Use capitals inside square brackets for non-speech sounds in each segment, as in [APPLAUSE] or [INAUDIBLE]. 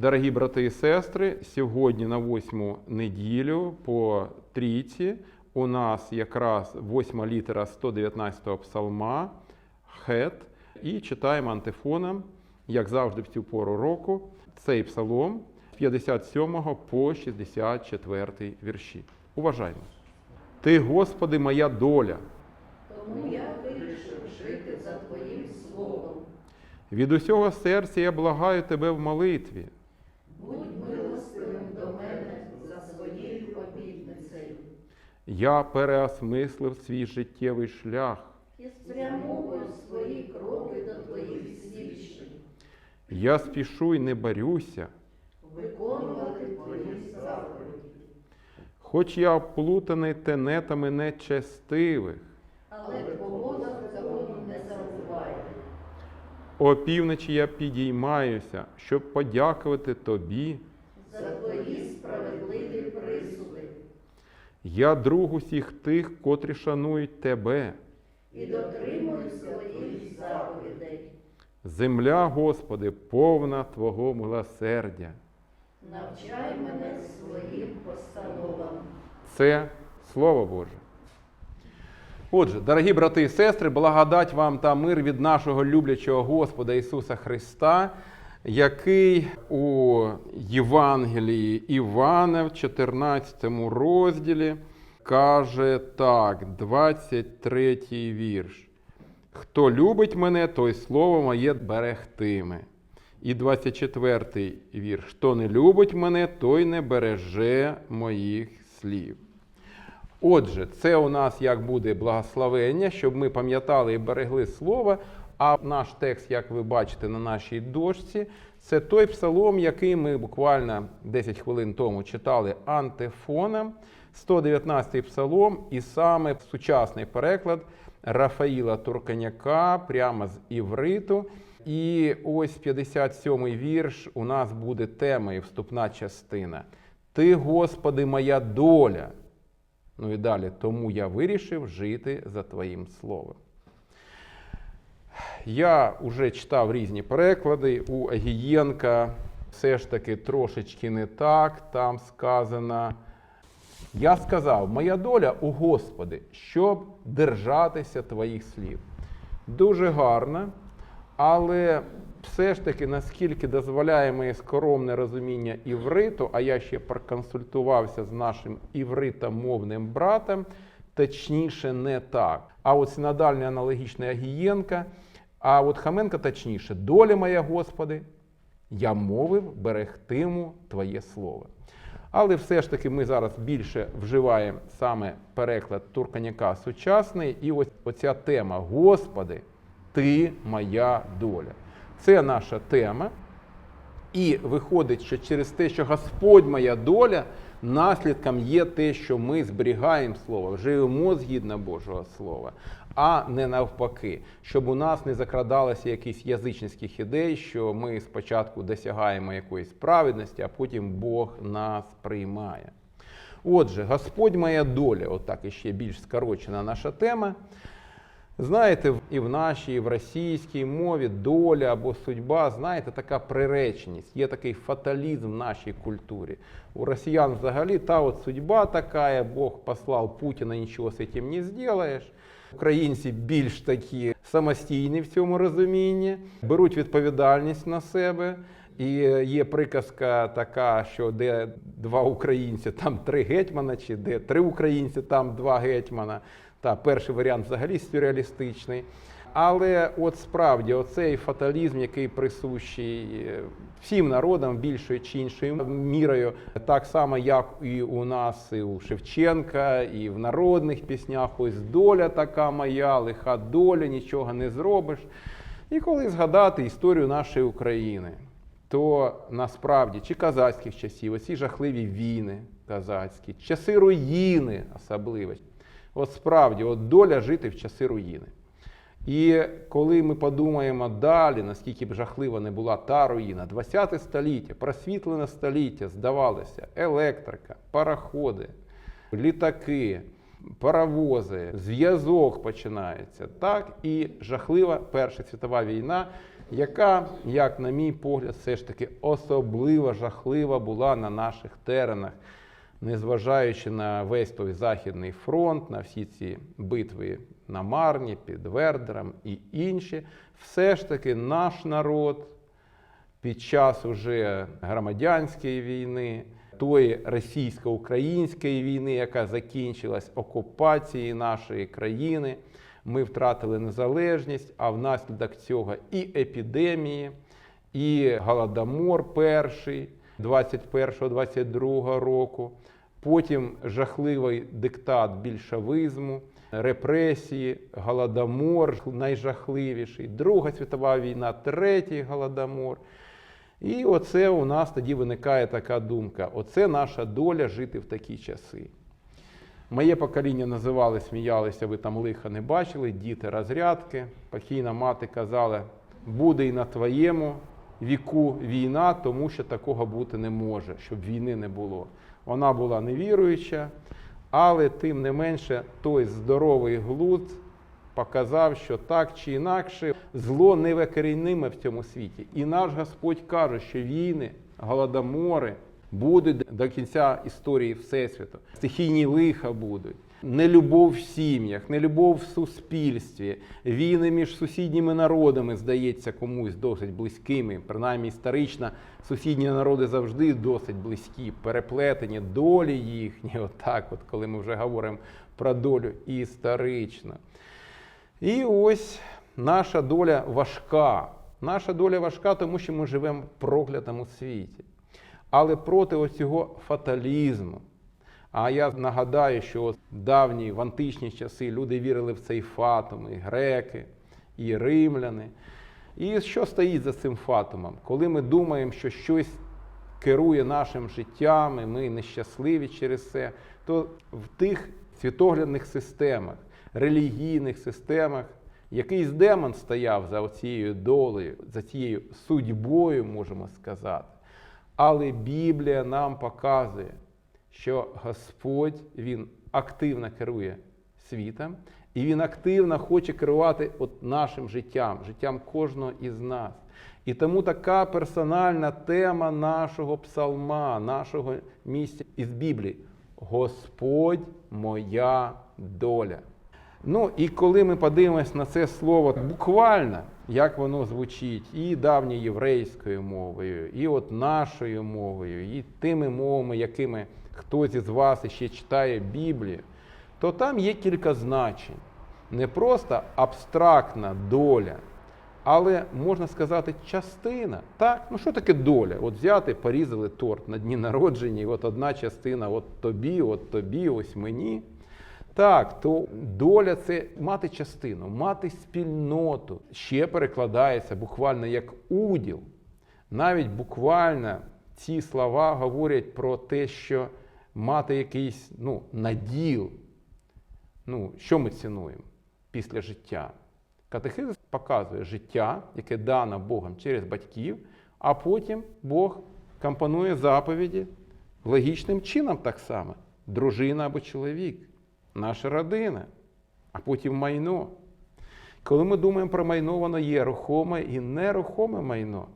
Дорогі брати і сестри, сьогодні на восьму неділю по трійці у нас якраз восьма літера 119-го псалма хет. І читаємо антифоном, як завжди в цю пору року, цей псалом з 57 по 64 вірші. Уважаємо. Ти, Господи, моя доля. Тому я вирішив жити за Твоїм словом. Від усього серця я благаю тебе в молитві. Будь милостивим до мене за своєю обітницею. Я переосмислив свій життєвий шлях. І спрямовую свої кроки до Твоїх свідчень, Я спішу й не борюся, виконувати Твої заповіді. хоч я оплутаний тенетами нечестивих. Але Твого закону не забувай. О півночі я підіймаюся, щоб подякувати тобі. За Твої справедливі присуди Я друг усіх тих, котрі шанують тебе. і дотримую своїх заповідей. Земля, Господи, повна Твого милосердя. Навчай мене своїм постановам. Це Слово Боже. Отже, дорогі брати і сестри, благодать вам та мир від нашого люблячого Господа Ісуса Христа, який у Євангелії Івана в 14 розділі каже так, 23 вірш. Хто любить мене, той слово моє берегтиме. І 24 вірш. Хто не любить мене, той не береже моїх слів. Отже, це у нас як буде благословення, щоб ми пам'ятали і берегли слово. А наш текст, як ви бачите на нашій дошці, це той псалом, який ми буквально 10 хвилин тому читали антифоном, 119-й псалом, і саме сучасний переклад Рафаїла Турканяка прямо з івриту. І ось 57-й вірш у нас буде темою, вступна частина. Ти, Господи, моя доля. Ну і далі, тому я вирішив жити за Твоїм словом. Я вже читав різні переклади. У Агієнка все ж таки трошечки не так. Там сказано. Я сказав, моя доля у Господи, щоб держатися Твоїх слів. Дуже гарно, але все ж таки, наскільки дозволяє моє скоромне розуміння івриту, а я ще проконсультувався з нашим івритомовним братом, точніше не так. А от синодальний аналогічний Агієнка, а от Хаменка точніше, доля моя, Господи, я мовив, берегтиму Твоє Слово. Але все ж таки ми зараз більше вживаємо саме переклад Турканяка сучасний, і ось оця тема Господи, Ти моя доля. Це наша тема. І виходить, що через те, що Господь моя доля, наслідком є те, що ми зберігаємо слово, живемо згідно Божого Слова, а не навпаки, щоб у нас не закрадалося якісь язичницьких ідей, що ми спочатку досягаємо якоїсь праведності, а потім Бог нас приймає. Отже, Господь моя доля, отак іще більш скорочена наша тема. Знаєте, і в нашій, і в російській мові доля або судьба, знаєте, така приреченість, є такий фаталізм в нашій культурі. У росіян взагалі та от судьба така, Бог послав Путіна, нічого з цим не зробиш. Українці більш такі самостійні в цьому розумінні, беруть відповідальність на себе. І є приказка така, що де два українці, там три гетьмана, чи де три українці, там два гетьмана. Та перший варіант взагалі сюрреалістичний. Але от справді оцей фаталізм, який присущий е, всім народам більшою чи іншою мірою, так само, як і у нас, і у Шевченка, і в народних піснях, ось доля така моя, лиха доля, нічого не зробиш. І коли згадати історію нашої України, то насправді чи казацьких часів, оці жахливі війни казацькі, часи руїни особливо. От справді, от доля жити в часи руїни. І коли ми подумаємо далі, наскільки б жахлива не була та руїна, 20 століття, просвітлене століття, здавалося, електрика, пароходи, літаки, паровози, зв'язок починається, так і жахлива Перша світова війна, яка, як на мій погляд, все ж таки особливо жахлива була на наших теренах, незважаючи на весь той Західний фронт, на всі ці битви на Марні, під Вердером і інші, все ж таки наш народ під час уже громадянської війни, тої російсько-української війни, яка закінчилась окупацією нашої країни. Ми втратили незалежність, а внаслідок цього і епідемії, і голодомор перший 21-22 року, потім жахливий диктат більшовизму, репресії, голодомор найжахливіший, Друга світова війна, третій голодомор. І оце у нас тоді виникає така думка: оце наша доля жити в такі часи. Моє покоління називали, сміялися, ви там лиха не бачили, діти розрядки. Покійна мати казала, буде і на твоєму віку війна, тому що такого бути не може, щоб війни не було. Вона була невіруюча, але тим не менше той здоровий глузд показав, що так чи інакше зло невикорінниме в цьому світі. І наш Господь каже, що війни, голодомори будуть до кінця історії Всесвіту. Стихійні лиха будуть. Нелюбов в сім'ях, нелюбов в суспільстві, війни між сусідніми народами здається комусь досить близькими. Принаймні історично сусідні народи завжди досить близькі, переплетені долі їхні, [LAUGHS] отак, от коли ми вже говоримо про долю історично. І ось наша доля важка. Наша доля важка, тому що ми живемо в проклятому світі. Але проти ось цього фаталізму. А я нагадаю, що давні в античні часи люди вірили в цей фатум, і греки, і римляни. І що стоїть за цим фатумом? Коли ми думаємо, що щось керує нашим життям, і ми нещасливі через це, то в тих світоглядних системах, релігійних системах якийсь демон стояв за цією долею, за цією судьбою, можемо сказати. Але Біблія нам показує, що Господь Він активно керує світом, і Він активно хоче керувати от нашим життям, життям кожного із нас. І тому така персональна тема нашого псалма, нашого місця із Біблії Господь моя доля. Ну і коли ми подивимось на це слово буквально, як воно звучить і давньою єврейською мовою, і от нашою мовою, і тими мовами, якими хтось із вас ще читає Біблію, то там є кілька значень. Не просто абстрактна доля, але можна сказати, частина. Так, ну що таке доля? От взяти, порізали торт на дні народження, і от одна частина, от тобі, от тобі, ось мені. Так, то доля це мати частину, мати спільноту. Ще перекладається буквально як уділ. Навіть буквально ці слова говорять про те, що мати якийсь ну, наділ. Ну, що ми цінуємо після життя? Катехизис показує життя, яке дано Богом через батьків, а потім Бог компонує заповіді логічним чином так само: дружина або чоловік наша родина, а потім майно. Коли ми думаємо про майно, воно є рухоме і нерухоме майно.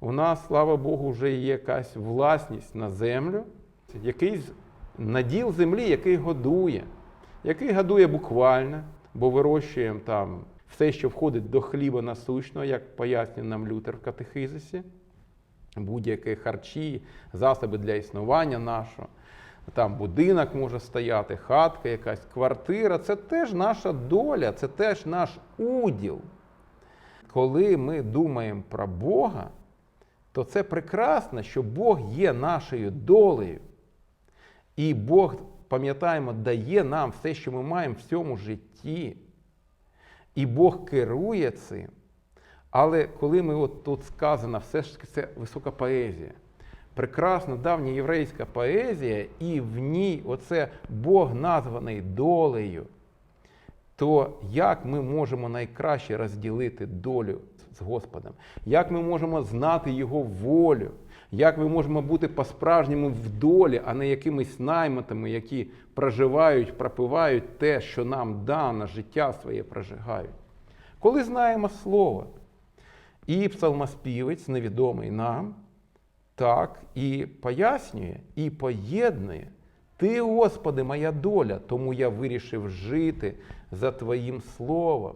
У нас, слава Богу, вже є якась власність на землю, якийсь наділ землі, який годує, який годує буквально, бо вирощуємо там все, що входить до хліба насущного, як пояснює нам Лютер в катехизисі, будь-які харчі, засоби для існування нашого. Там будинок може стояти, хатка, якась квартира. Це теж наша доля, це теж наш уділ. Коли ми думаємо про Бога, то це прекрасно, що Бог є нашою долею. І Бог, пам'ятаємо, дає нам все, що ми маємо в цьому житті. І Бог керує цим. Але коли ми от тут сказано, все ж таки це висока поезія прекрасна давня єврейська поезія, і в ній оце Бог названий долею, то як ми можемо найкраще розділити долю з Господом? Як ми можемо знати Його волю? Як ми можемо бути по-справжньому в долі, а не якимись найматами, які проживають, пропивають те, що нам дано, життя своє прожигають? Коли знаємо Слово, І псалмоспівець, невідомий нам, так і пояснює, і поєднує. Ти, Господи, моя доля, тому я вирішив жити за Твоїм словом.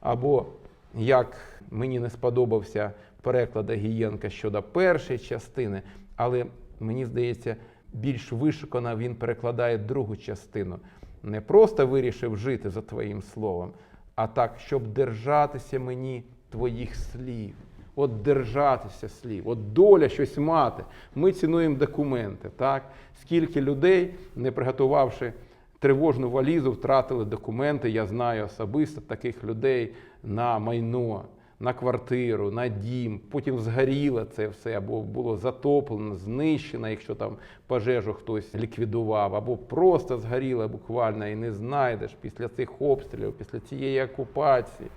Або як мені не сподобався переклад Агієнка щодо першої частини, але мені здається, більш вишукано він перекладає другу частину. Не просто вирішив жити за Твоїм словом, а так, щоб держатися мені Твоїх слів. От держатися слів, от доля щось мати. Ми цінуємо документи. Так? Скільки людей, не приготувавши тривожну валізу, втратили документи. Я знаю особисто таких людей на майно, на квартиру, на дім. Потім згоріло це все, або було затоплено, знищено, якщо там пожежу хтось ліквідував, або просто згоріло буквально і не знайдеш після цих обстрілів, після цієї окупації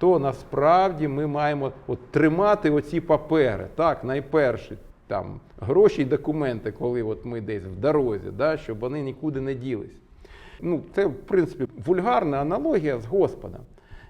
то насправді ми маємо от тримати оці папери. Так, найперше, там гроші й документи, коли от ми десь в дорозі, да, щоб вони нікуди не ділись. Ну, це, в принципі, вульгарна аналогія з Господом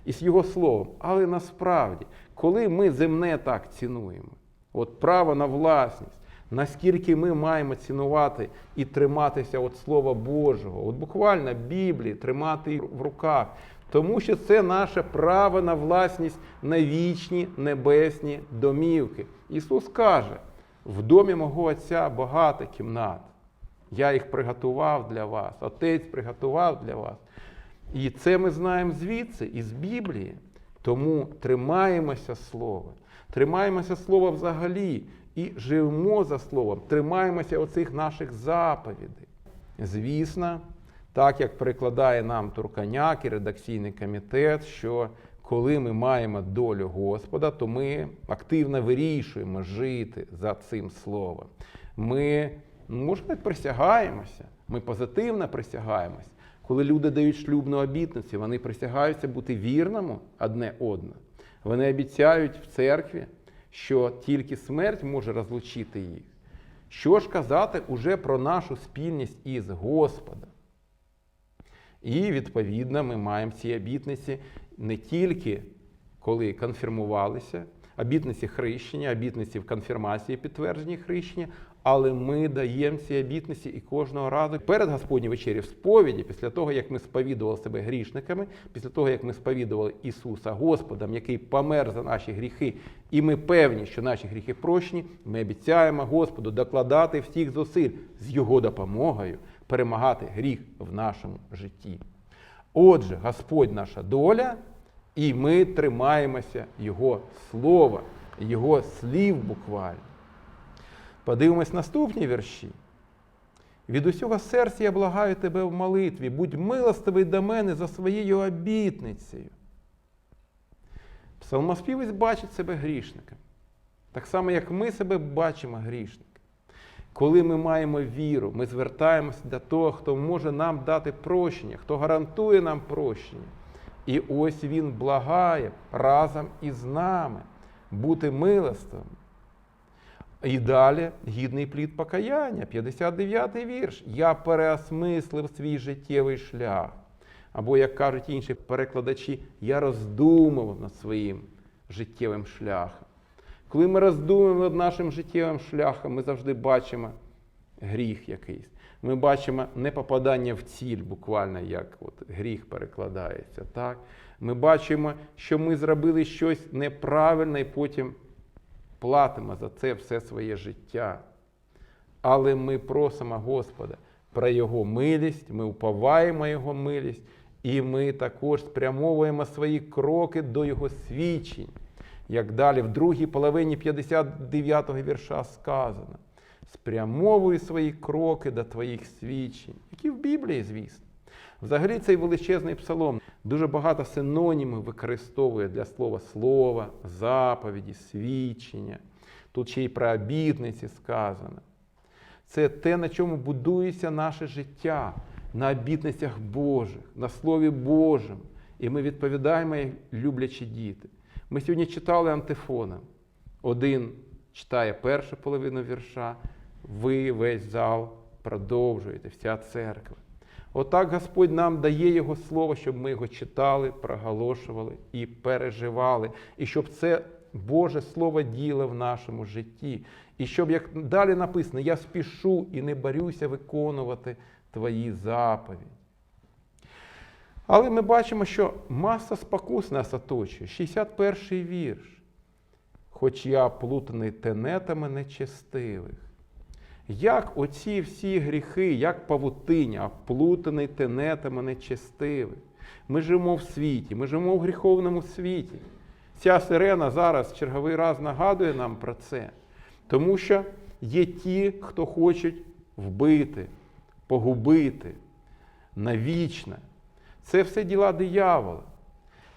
і з Його словом. Але насправді, коли ми земне так цінуємо, от право на власність, наскільки ми маємо цінувати і триматися от Слова Божого, от буквально Біблії, тримати в руках, тому що це наше право на власність на вічні небесні домівки. Ісус каже: в домі мого Отця багато кімнат. Я їх приготував для вас, Отець приготував для вас. І це ми знаємо звідси, із Біблії. Тому тримаємося слова, тримаємося слова взагалі і живемо за словом, тримаємося оцих наших заповідей. Звісно, так як перекладає нам Турканяк і редакційний комітет, що коли ми маємо долю Господа, то ми активно вирішуємо жити за цим словом. Ми, ну, може, навіть присягаємося, ми позитивно присягаємось. Коли люди дають шлюбну обітницю, вони присягаються бути вірному одне одне. Вони обіцяють в церкві, що тільки смерть може розлучити їх. Що ж казати уже про нашу спільність із Господом? І, відповідно, ми маємо ці обітниці не тільки коли конфірмувалися, обітниці хрещення, обітниці в конфірмації підтверджені хрещення, але ми даємо ці обітниці і кожного разу перед Господній вечері в сповіді, після того, як ми сповідували себе грішниками, після того, як ми сповідували Ісуса Господом, який помер за наші гріхи, і ми певні, що наші гріхи прощені, ми обіцяємо Господу докладати всіх зусиль з Його допомогою перемагати гріх в нашому житті. Отже, Господь наша доля, і ми тримаємося Його слова, Його слів буквально. Подивимось наступні вірші. Від усього серця я благаю тебе в молитві, будь милостивий до мене за своєю обітницею. Псалмоспівець бачить себе грішником, так само, як ми себе бачимо грішником. Коли ми маємо віру, ми звертаємося до того, хто може нам дати прощення, хто гарантує нам прощення. І ось Він благає разом із нами бути милостивим. І далі гідний плід покаяння, 59-й вірш. Я переосмислив свій життєвий шлях. Або, як кажуть інші перекладачі, я роздумував над своїм життєвим шляхом. Коли ми роздумуємо над нашим життєвим шляхом, ми завжди бачимо гріх якийсь. Ми бачимо непопадання в ціль, буквально як от гріх перекладається. Так? Ми бачимо, що ми зробили щось неправильне і потім платимо за це все своє життя. Але ми просимо Господа про Його милість, ми уповаємо Його милість, і ми також спрямовуємо свої кроки до Його свідчень. Як далі в другій половині 59-го вірша сказано, спрямовуй свої кроки до твоїх свідчень, які в Біблії, звісно. Взагалі цей величезний псалом дуже багато синонімів використовує для слова слова, заповіді, свідчення. Тут ще й про обітниці сказано. Це те, на чому будується наше життя, на обітницях Божих, на Слові Божому. І ми відповідаємо, люблячі діти. Ми сьогодні читали антифоном. Один читає першу половину вірша, ви весь зал продовжуєте, вся церква. Отак Господь нам дає Його слово, щоб ми його читали, проголошували і переживали. І щоб це Боже Слово діло в нашому житті. І щоб, як далі написано, я спішу і не борюся виконувати Твої заповіді. Але ми бачимо, що маса спокус нас оточує. 61 вірш. Хоч я плутаний тенетами нечестивих. Як оці всі гріхи, як павутиня, плутаний тенетами нечестивих. Ми живемо в світі, ми живемо в гріховному світі. Ця сирена зараз черговий раз нагадує нам про це. Тому що є ті, хто хочуть вбити, погубити навічне. Це все діла диявола.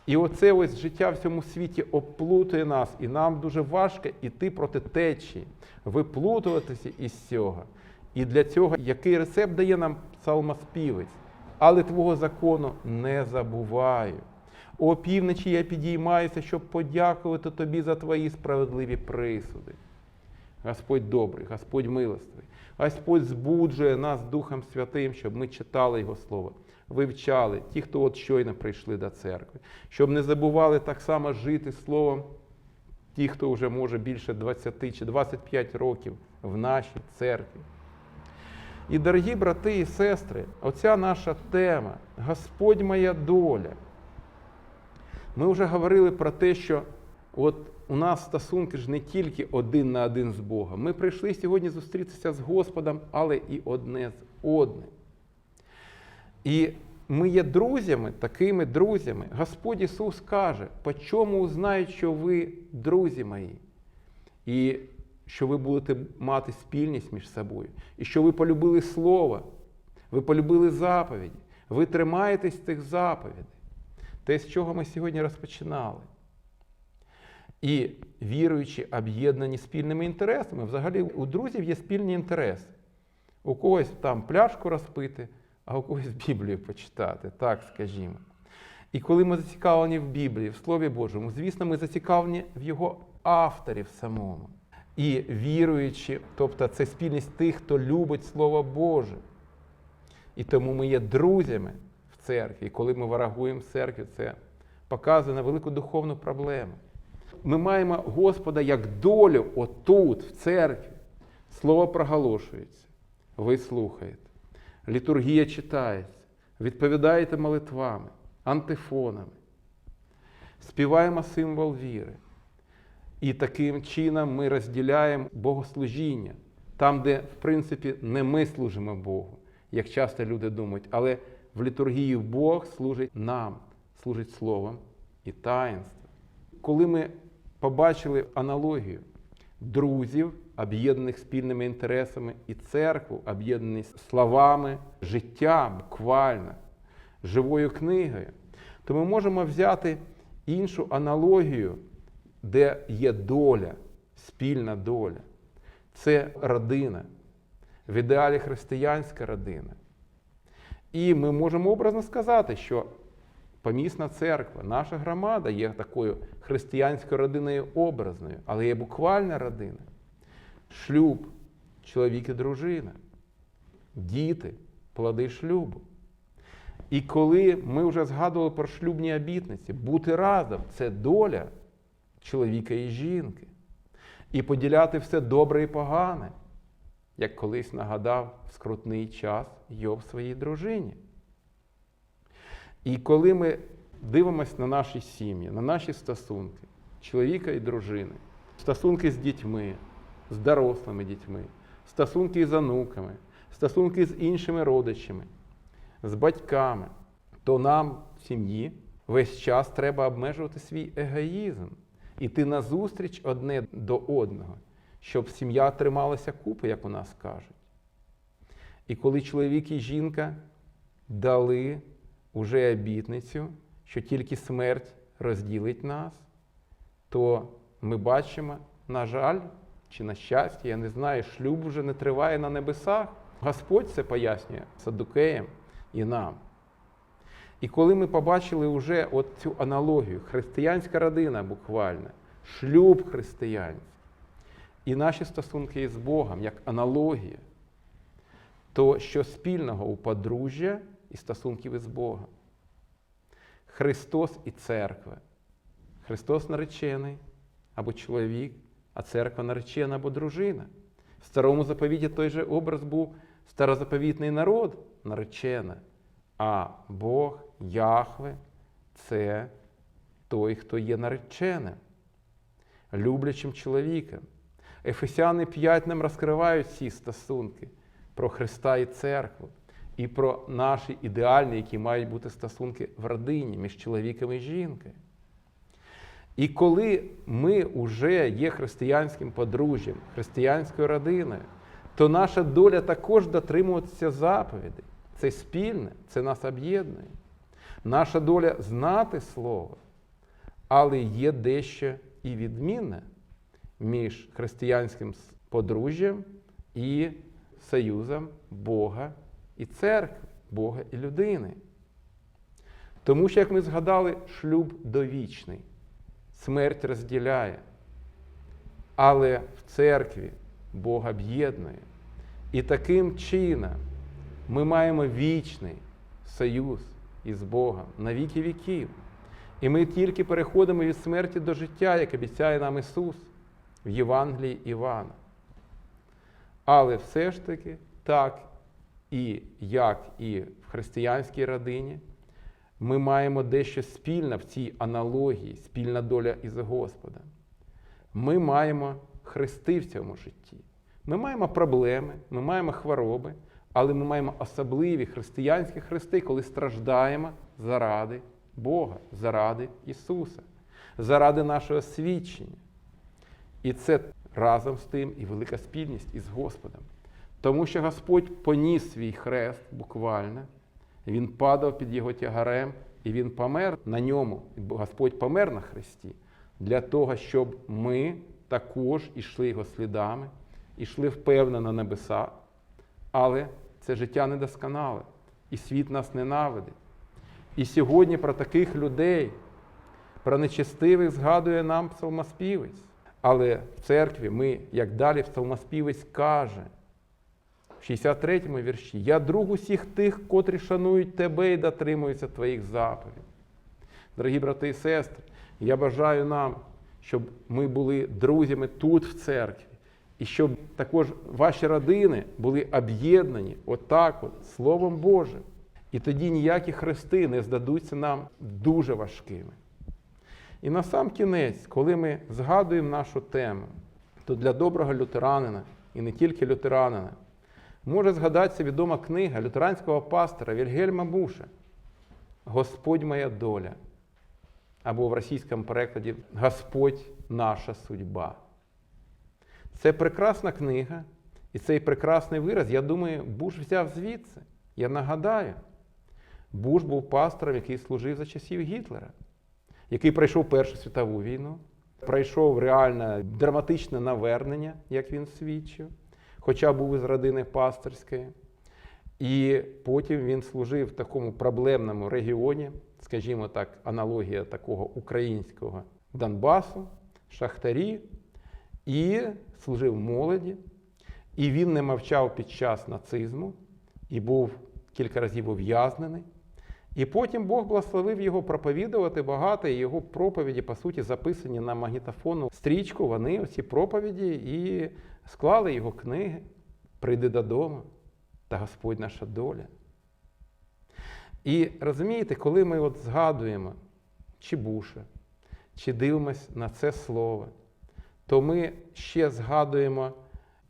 І оце ось життя в цьому світі оплутує нас, і нам дуже важко йти проти течії, виплутуватися із цього. І для цього який рецепт дає нам псалмоспівець? Але твого закону не забуваю. О півночі я підіймаюся, щоб подякувати тобі за твої справедливі присуди. Господь добрий, Господь милостивий. Господь збуджує нас Духом Святим, щоб ми читали Його Слово, вивчали ті, хто от щойно прийшли до церкви, щоб не забували так само жити Словом ті, хто вже може більше 20 чи 25 років в нашій церкві. І, дорогі брати і сестри, оця наша тема Господь моя доля. Ми вже говорили про те, що от у нас стосунки ж не тільки один на один з Богом. Ми прийшли сьогодні зустрітися з Господом, але і одне з одним. І ми є друзями, такими друзями. Господь Ісус каже, по чому узнають, що ви друзі мої, і що ви будете мати спільність між собою, і що ви полюбили Слово, ви полюбили заповіді, ви тримаєтесь цих заповідей. Те, з чого ми сьогодні розпочинали. І віруючі, об'єднані спільними інтересами, взагалі у друзів є спільні інтереси. У когось там пляшку розпити, а у когось Біблію почитати, так скажімо. І коли ми зацікавлені в Біблії, в Слові Божому, звісно, ми зацікавлені в його авторів самому. І віруючи, тобто це спільність тих, хто любить Слово Боже. І тому ми є друзями в церкві. І коли ми ворогуємо в церкві, це показує на велику духовну проблему. Ми маємо Господа як долю отут, в церкві. Слово проголошується. Ви слухаєте. Літургія читається, відповідаєте молитвами, антифонами, співаємо символ віри. І таким чином ми розділяємо богослужіння там, де, в принципі, не ми служимо Богу, як часто люди думають, але в літургії Бог служить нам, служить словом і таїнством. Коли ми побачили аналогію друзів, об'єднаних спільними інтересами, і церкву, об'єднаних словами, життя буквально, живою книгою, то ми можемо взяти іншу аналогію, де є доля, спільна доля. Це родина, в ідеалі християнська родина. І ми можемо образно сказати, що помісна церква, наша громада є такою християнською родиною образною, але є буквальна родина. Шлюб, чоловік і дружина, діти, плоди шлюбу. І коли ми вже згадували про шлюбні обітниці, бути разом це доля чоловіка і жінки. І поділяти все добре і погане, як колись нагадав в скрутний час Йов своїй дружині. І коли ми дивимося на наші сім'ї, на наші стосунки, чоловіка і дружини, стосунки з дітьми, з дорослими дітьми, стосунки з онуками, стосунки з іншими родичами, з батьками, то нам в сім'ї весь час треба обмежувати свій егоїзм, іти назустріч одне до одного, щоб сім'я трималася купи, як у нас кажуть. І коли чоловік і жінка дали уже обітницю, що тільки смерть розділить нас, то ми бачимо, на жаль, чи на щастя, я не знаю, шлюб вже не триває на небесах. Господь це пояснює садукеям і нам. І коли ми побачили вже от цю аналогію, християнська родина буквально, шлюб християнський, і наші стосунки із Богом як аналогія, то що спільного у подружжя і стосунків із Богом? Христос і церква. Христос наречений, або чоловік, а церква наречена або дружина. В старому заповіті той же образ був старозаповітний народ наречена, а Бог, Яхве це той, хто є нареченим, люблячим чоловіком. Ефесяни 5 нам розкривають ці стосунки про Христа і церкву, і про наші ідеальні, які мають бути стосунки в родині між чоловіком і жінкою. І коли ми вже є християнським подружжям, християнською родиною, то наша доля також дотримуватися заповідей. Це спільне, це нас об'єднує. Наша доля знати Слово, але є дещо і відмінне між християнським подружжям і союзом Бога і церкви, Бога і людини. Тому що, як ми згадали, шлюб довічний, смерть розділяє. Але в церкві Бог об'єднує. І таким чином ми маємо вічний союз із Богом на віки віків. І ми тільки переходимо від смерті до життя, як обіцяє нам Ісус в Євангелії Івана. Але все ж таки, так і як і в християнській родині, ми маємо дещо спільне в цій аналогії, спільна доля із Господом. Ми маємо хрести в цьому житті. Ми маємо проблеми, ми маємо хвороби, але ми маємо особливі християнські хрести, коли страждаємо заради Бога, заради Ісуса, заради нашого свідчення. І це разом з тим і велика спільність із Господом. Тому що Господь поніс свій хрест буквально, Він падав під його тягарем, і Він помер на ньому. Господь помер на хресті для того, щоб ми також ішли його слідами, ішли впевнено на небеса. Але це життя недосконале, і світ нас ненавидить. І сьогодні про таких людей, про нечестивих згадує нам псалмоспівець. Але в церкві ми, як далі псалмоспівець каже, в 63-му вірші, я друг усіх тих, котрі шанують тебе і дотримуються твоїх заповідей. Дорогі брати і сестри, я бажаю нам, щоб ми були друзями тут, в церкві, і щоб також ваші родини були об'єднані отак, от, Словом Божим. І тоді ніякі хрести не здадуться нам дуже важкими. І на сам кінець, коли ми згадуємо нашу тему, то для доброго лютеранина, і не тільки лютеранина, може згадатися відома книга лютеранського пастора Вільгельма Буша Господь моя доля. Або в російському перекладі Господь наша судьба. Це прекрасна книга, і цей прекрасний вираз, я думаю, Буш взяв звідси. Я нагадаю, Буш був пастором, який служив за часів Гітлера який пройшов Першу світову війну, пройшов реальне драматичне навернення, як він свідчив, хоча був із родини пасторської. І потім він служив в такому проблемному регіоні, скажімо так, аналогія такого українського Донбасу, Шахтарі, і служив молоді. І він не мовчав під час нацизму і був кілька разів ув'язнений. І потім Бог благословив його проповідувати багато, і його проповіді, по суті, записані на магнітофонну стрічку. Вони оці проповіді і склали його книги. Прийди додому, та Господь наша доля. І розумієте, коли ми от згадуємо чи Буша, чи дивимось на це слово, то ми ще згадуємо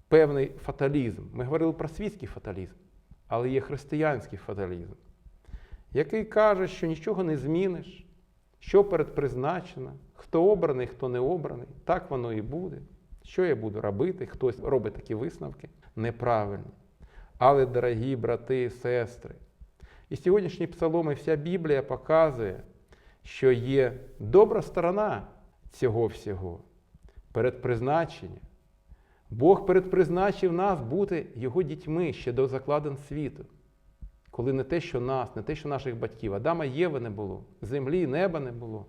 певний фаталізм. Ми говорили про світський фаталізм, але є християнський фаталізм який каже, що нічого не зміниш, що передпризначено, хто обраний, хто не обраний, так воно і буде. Що я буду робити? Хтось робить такі висновки неправильні. Але, дорогі брати і сестри, і сьогоднішній псалом і вся Біблія показує, що є добра сторона цього всього, передпризначення. Бог передпризначив нас бути Його дітьми ще до закладин світу коли не те, що нас, не те, що наших батьків, Адама Єви не було, землі неба не було.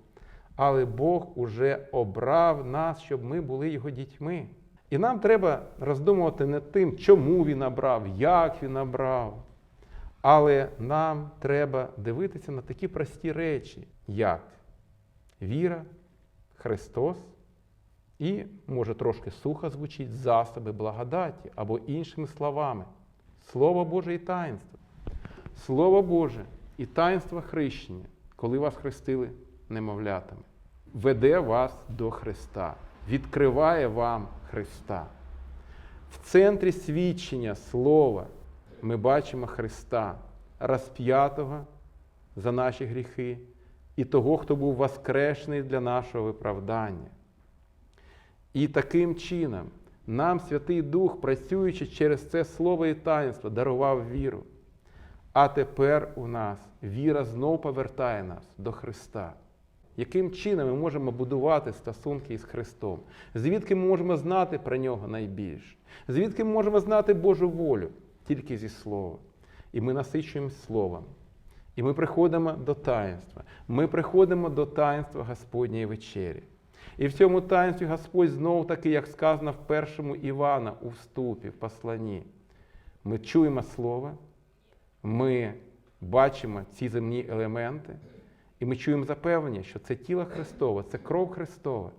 Але Бог уже обрав нас, щоб ми були його дітьми. І нам треба роздумувати не тим, чому він обрав, як він обрав. Але нам треба дивитися на такі прості речі, як віра, Христос І, може, трошки сухо звучить засоби благодаті або іншими словами. Слово Боже і таїнство. Слово Боже і таїнство хрещення, коли вас хрестили немовлятами, веде вас до Христа, відкриває вам Христа. В центрі свідчення Слова ми бачимо Христа, розп'ятого за наші гріхи, і того, хто був воскрешений для нашого виправдання. І таким чином нам Святий Дух, працюючи через це слово і таїнство, дарував віру. А тепер у нас віра знов повертає нас до Христа. Яким чином ми можемо будувати стосунки із Христом? Звідки ми можемо знати про нього найбільше? Звідки ми можемо знати Божу волю? Тільки зі Слова. І ми насичуємося Словом. І ми приходимо до таїнства. Ми приходимо до таїнства Господньої вечері. І в цьому таїнстві Господь знов таки, як сказано в першому Івана у вступі, в посланні. Ми чуємо Слово, ми бачимо ці земні елементи, і ми чуємо запевнення, що це тіло Христове, це кров Христова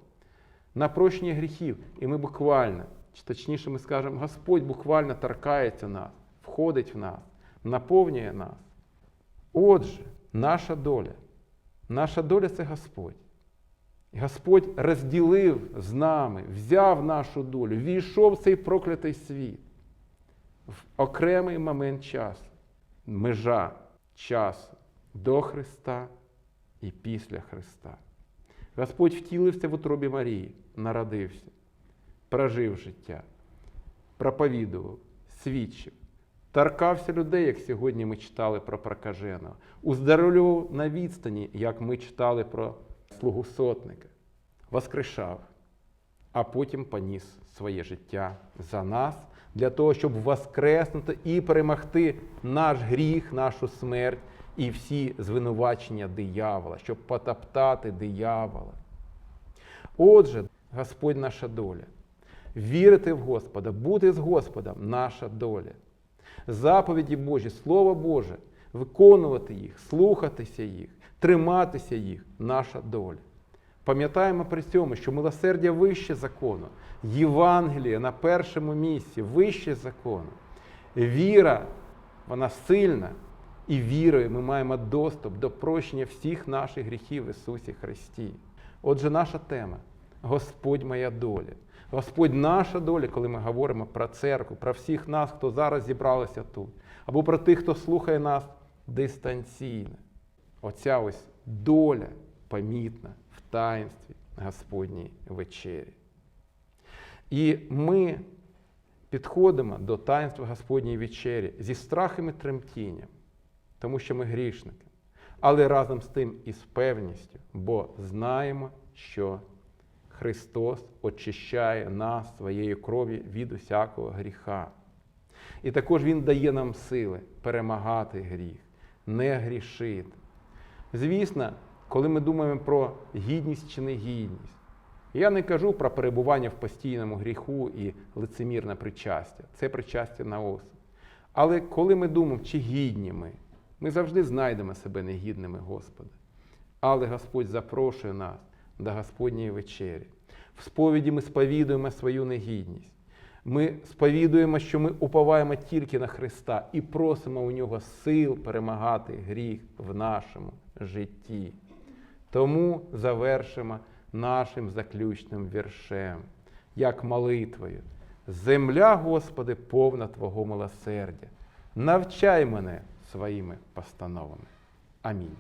на прощення гріхів. І ми буквально, чи точніше, ми скажемо, Господь буквально торкається нас, входить в нас, наповнює нас. Отже, наша доля, наша доля це Господь. Господь розділив з нами, взяв нашу долю, війшов в цей проклятий світ в окремий момент часу, межа часу до Христа і після Христа. Господь втілився в утробі Марії, народився, прожив життя, проповідував, свідчив, торкався людей, як сьогодні ми читали про прокаженого, уздоровлював на відстані, як ми читали про слугу сотника, воскрешав, а потім поніс своє життя за нас для того, щоб воскреснути і перемогти наш гріх, нашу смерть і всі звинувачення диявола, щоб потоптати диявола. Отже, Господь наша доля. Вірити в Господа, бути з Господом наша доля. Заповіді Божі, Слово Боже, виконувати їх, слухатися їх, триматися їх наша доля. Пам'ятаємо при цьому, що милосердя вище закону, Євангеліє на першому місці, вище закону. Віра, вона сильна, і вірою ми маємо доступ до прощення всіх наших гріхів в Ісусі Христі. Отже, наша тема Господь моя доля. Господь наша доля, коли ми говоримо про церкву, про всіх нас, хто зараз зібралися тут, або про тих, хто слухає нас дистанційно. Оця ось доля помітна таїнстві Господній вечері. І ми підходимо до таїнства Господньої вечері зі страхом і тремтінням, тому що ми грішники, але разом з тим і з певністю, бо знаємо, що Христос очищає нас своєю кров'ю від усякого гріха. І також Він дає нам сили перемагати гріх, не грішити. Звісно, коли ми думаємо про гідність чи негідність, я не кажу про перебування в постійному гріху і лицемірне причастя. Це причастя на осіб. Але коли ми думаємо, чи гідні ми, ми завжди знайдемо себе негідними Господа. Але Господь запрошує нас до Господньої вечері. В сповіді ми сповідуємо свою негідність. Ми сповідуємо, що ми уповаємо тільки на Христа і просимо у нього сил перемагати гріх в нашому житті. Тому завершимо нашим заключним віршем, як молитвою. Земля, Господи, повна Твого милосердя. Навчай мене своїми постановами. Амінь.